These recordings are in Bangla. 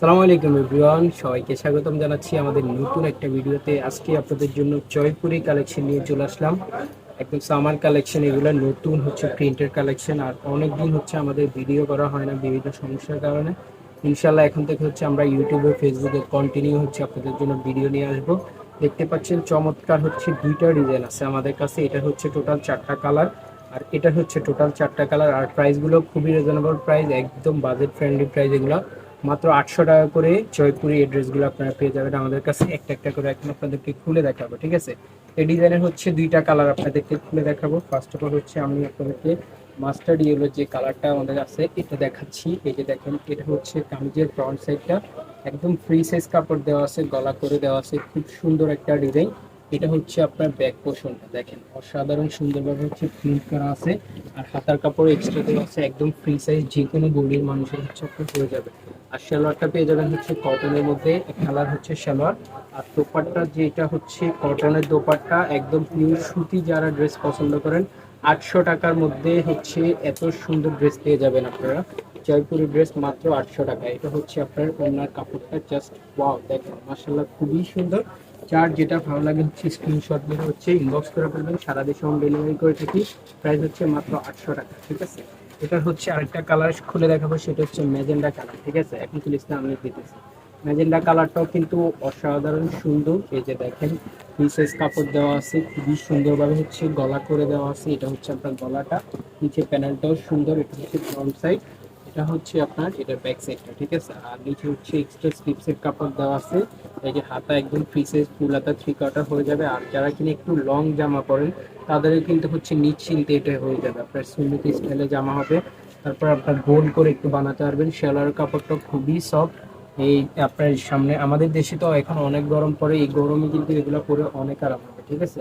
সালামু আলাইকুম এভরিওয়ান, সবাইকে স্বাগতম জানাচ্ছি আমাদের নতুন একটা ভিডিওতে। আজকে আপনাদের জন্য জয়পুরি কালেকশন নিয়ে চলে আসলাম। একদম সামার কালেকশন, এগুলো নতুন হচ্ছে প্রিন্টের কালেকশন, আর অনেক দিন হচ্ছে আমাদের ভিডিও করা হয় না বিভিন্ন সমস্যার কারণে। ইনশাল্লাহ এখন থেকে হচ্ছে আমরা ইউটিউবে ফেসবুকে কন্টিনিউ হচ্ছে আপনাদের জন্য ভিডিও নিয়ে আসব। দেখতে পাচ্ছেন চমৎকার হচ্ছে দুইটা ডিজাইন আছে আমাদের কাছে। এটা হচ্ছে টোটাল চারটা কালার, আর এটা হচ্ছে টোটাল চারটা কালার। আর প্রাইসগুলো খুবই রিজনেবল প্রাইস একদম বাজেট ফ্রেন্ডলি প্রাইস এগুলো। মাত্র আটশো টাকা করে জয়পুরি এই ড্রেসগুলো আপনারা পেয়ে যাবেন। আমাদের কাছে একটা একটা করে এখন আপনাদেরকে খুলে দেখাবো, ঠিক আছে? এই ডিজাইনের হচ্ছে দুইটা কালার আপনাদেরকে খুলে দেখাবো। ফার্স্ট অফ অল হচ্ছে আমি আপনাদেরকে মাস্টার্ড ইয়েলো যে কালারটা আমাদের আছে, এটা দেখাচ্ছি। এই যে দেখেন, এটা হচ্ছে কামিজের ফ্রন্ট সাইডটা একদম ফ্রি সাইজ কাপড় দেওয়া আছে, গলা করে দেওয়া আছে, খুব সুন্দর একটা ডিজাইন এটা হচ্ছে আপনার ব্যাক পোর্শনটা দেখেন। অসাধারণ সুন্দরভাবে হচ্ছে প্রিন্ট করা আছে। আর হাতার কাপড় এক্সট্রা দেওয়া আছে, একদম ফ্রি সাইজ যে কোনো বডির মানুষের হচ্ছে আপনার হয়ে যাবে। আর সালোয়ারটা পেয়ে যাবেন হচ্ছে কটনের মধ্যে। কালার হচ্ছে সালোয়ার। আর দোপাট্টা যেটা হচ্ছে কটনের দোপাট্টা, একদম পিওর সুতি যারা ড্রেস পছন্দ করেন, আটশো টাকার মধ্যে হচ্ছে এত সুন্দর ড্রেস পেয়ে যাবেন আপনারা। জয়পুরি ড্রেস মাত্র আটশো টাকা। এটা হচ্ছে আপনার ওনার কাপড়টা। জাস্ট ওয়াও দেখেন মাসাল্লাহ খুবই সুন্দর। যার যেটা ভালো লাগে হচ্ছে স্ক্রিনশট মেরে হচ্ছে ইনবক্স করে ফেলবেন। সারা দেশে হোম ডেলিভারি করে থাকি। প্রাইস হচ্ছে মাত্র আটশো টাকা। ঠিক আছে? এটার হচ্ছে আরেকটা কালার খুলে দেখাবো, সেটা হচ্ছে ম্যাজেন্ডা কালার ঠিক আছে? এখন তুলিসটা আমি দিতেছি ম্যাজেন্ডা কালারটাও কিন্তু অসাধারণ সুন্দর, এই যে দেখেন পিসেস কাপড় দেওয়া আছে, খুবই সুন্দরভাবে হচ্ছে গলা করে দেওয়া আছে, এটা হচ্ছে আপনার গলাটা নিচে প্যানেলটাও সুন্দর, এটা হচ্ছে ফ্রন্ট সাইড এটা হচ্ছে আপনার, এটা ব্যাক সাইডটা ঠিক আছে? আর নিচে হচ্ছে এক্সট্রা স্লিপসের কাপড় দেওয়া আছে। এই যে হাতা একদম ফ্রি সাইজ ফুল হাতা থ্রি কাটার হয়ে যাবে। আর যারা কিনা একটু লং জামা পরেন তাদের কিন্তু হচ্ছে নিশ্চিন্তে এটা হয়ে যাবে। আপনার সুন্নতি স্টাইলে জামা হবে। তারপর আপনার গোল করে একটু বানাতে পারবেন। সেলার কাপড়টা খুবই সফট এই আপনার সামনে, আমাদের দেশে তো এখন অনেক গরম পড়ে। এই গরমে কিন্তু এগুলো পরে অনেক আরাম হবে, ঠিক আছে?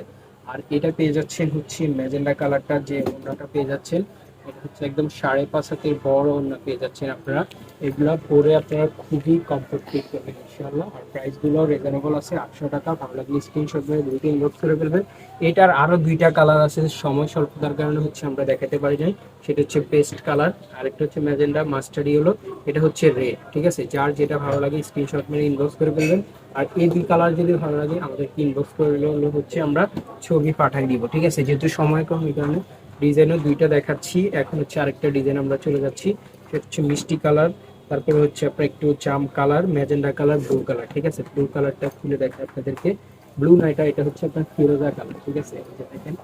আর এটা পেয়ে যাচ্ছেন হচ্ছে ম্যাজেন্ডা কালারটা যে ওনাটা পেয়ে যাচ্ছেন। হচ্ছে একদম সাড়ে পাঁচ হাতের বড় ওনা পেয়ে যাচ্ছেন আপনারা। এগুলো পরে আপনারা খুবই কমফোর্ট ফিল করবেন, ইনশাআল্লাহ। আর প্রাইসগুলো রিজনেবল আছে, আটশো টাকা। ভালো লাগলে স্ক্রিনশট মেরে দুইটা ইনবক্স করে ফেলবেন। এটার আরও দুইটা কালার আছে, সময় স্বল্পতার কারণে হচ্ছে আমরা দেখাতে পারি নাই। সেটা হচ্ছে পেস্ট কালার আরেকটা হচ্ছে ম্যাজেন্ডা মাস্টার্ড ইয়েলো এটা হচ্ছে রেড ঠিক আছে? যার যেটা ভালো লাগে স্ক্রিনশট মেরে ইনবক্স করে ফেলবেন। আর এই দুই কালার যদি ভালো লাগে, আমাদেরকে ইনবক্স করলে হচ্ছে আমরা ছবি পাঠাই দিব, ঠিক আছে? যেহেতু সময় কম, এই কারণে ডিজাইনও দুইটা দেখাচ্ছি। এখন হচ্ছে আরেকটা ডিজাইন আমরা চলে যাচ্ছি। সেটা হচ্ছে মিষ্টি কালার, তারপরে হচ্ছে আপনার একটু জাম colour, magenta colour, blue colour, ঠিক আছে? ব্লু কালারটা খুলে দেখে আপনাদেরকে। ব্লু না, এটা হচ্ছে আপনার ফিরোজা কালার, ঠিক আছে? দেখেন,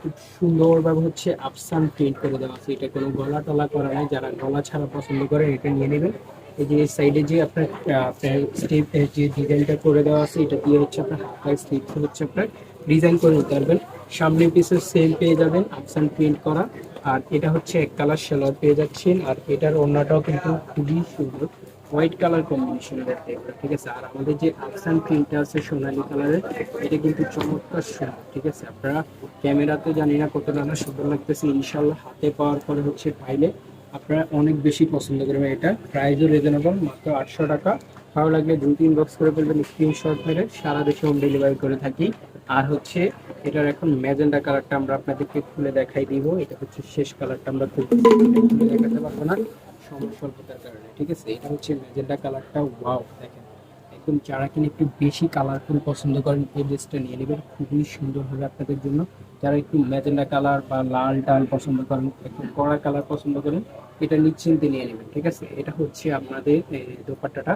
খুব সুন্দরভাবে হচ্ছে আফসান প্রিন্ট করে দেওয়া আছে। এটা কোনো গলা টলা করা নাই, যারা গলা ছাড়া পছন্দ করেন, এটা নিয়ে নেবেন। এই যে সাইডে যে আপনার স্টেপ যে ডিজাইনটা করে দেওয়া আছে, এটা দিয়ে হচ্ছে আপনার হাতায় স্লিপ হচ্ছে আপনার ডিজাইন করে নিতে পারবেন সামনে পিসে সেম পেয়ে যাবেন আফসান প্রিন্ট করা। আর এটা হচ্ছে এক কালার সেলার পেয়ে যাচ্ছেন, আর এটার ওড়নাটাও কিন্তু খুবই সুন্দর। হোয়াইট কালার কম্বিনেশনের দেখতে ঠিক আছে? আর আমাদের যে আফসান প্রিন্টটা আছে সোনালী কালারের এটা কিন্তু চমৎকার সুন্দর, ঠিক আছে? আপনারা ক্যামেরাতে জানি না কতটা না সুন্দর লাগতেছে ইনশাল্লাহ হাতে পাওয়ার পরে হচ্ছে পাইলে আপনারা অনেক বেশি পছন্দ করবেন এটা। প্রাইসও রিজনেবল মাত্র আটশো টাকা। ভালো লাগলে দুই, তিন বক্স করে ফেলবেন স্ক্রিনশট মেরে, সারা দেশে হোম ডেলিভারি করে থাকি। আর হচ্ছে, এটার এখন ম্যাজেন্ডা কালারটা আমরা আপনাদেরকে খুলে দেখাই দিব। এটা হচ্ছে শেষ কালারটা আমরা খুলে দেখাতে পারব না। সময় কারণে, ঠিক আছে? এটা হচ্ছে ম্যাজেন্ডা কালারটা ওয়াও দেখেন। একদম যারা কিনা একটু বেশি কালারফুল পছন্দ করেন, এই ড্রেসটা নিয়ে নেবেন। খুবই সুন্দর আপনাদের জন্য। যারা একটু ম্যাজেন্ডা কালার বা লাল টাল পছন্দ করেন, একটু কড়া কালার পছন্দ করেন, এটা নিশ্চিন্তে নিয়ে নেবেন, ঠিক আছে? এটা হচ্ছে আপনাদের দোপাট্টাটা।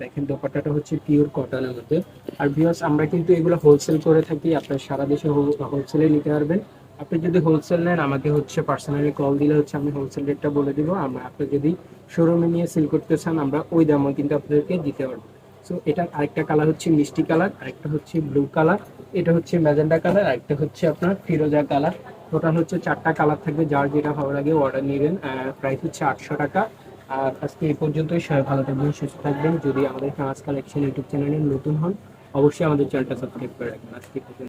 দেখেন, দোপাট্টাটা হচ্ছে পিওর কটনের মধ্যে। আর বিকজ আমরা কিন্তু এগুলো হোলসেল করে থাকি। আপনার সারা দেশে হোলসেলে নিতে পারবেন। আপনি যদি হোলসেল নেন, আমাকে হচ্ছে পার্সোনালি কল দিলে হচ্ছে আমি হোলসেল রেটটা বলে দিব। আমরা আপনি যদি শোরুমে নিয়ে সেল করতে চান, আমরা ওই দামও কিন্তু আপনাদেরকে দিতে পারব। সো এটার আরেকটা কালার হচ্ছে মিষ্টি কালার আরেকটা হচ্ছে ব্লু কালার এটা হচ্ছে ম্যাজেন্ডা কালার আরেকটা হচ্ছে আপনার ফিরোজা কালার টোটাল হচ্ছে চারটা কালার থাকবে। যার যেটা ভালো লাগে অর্ডার নেবেন। প্রাইস হচ্ছে আটশো টাকা। আর আজকে এই পর্যন্তই। সবাই ভালো থাকবেন, সুস্থ থাকবেন। যদি আমাদের আজকাল কালেকশন ইউটিউব চ্যানেলে নতুন হন, অবশ্যই আমাদের চ্যানেলটা সাবস্ক্রাইব করে রাখবেন। আজকে।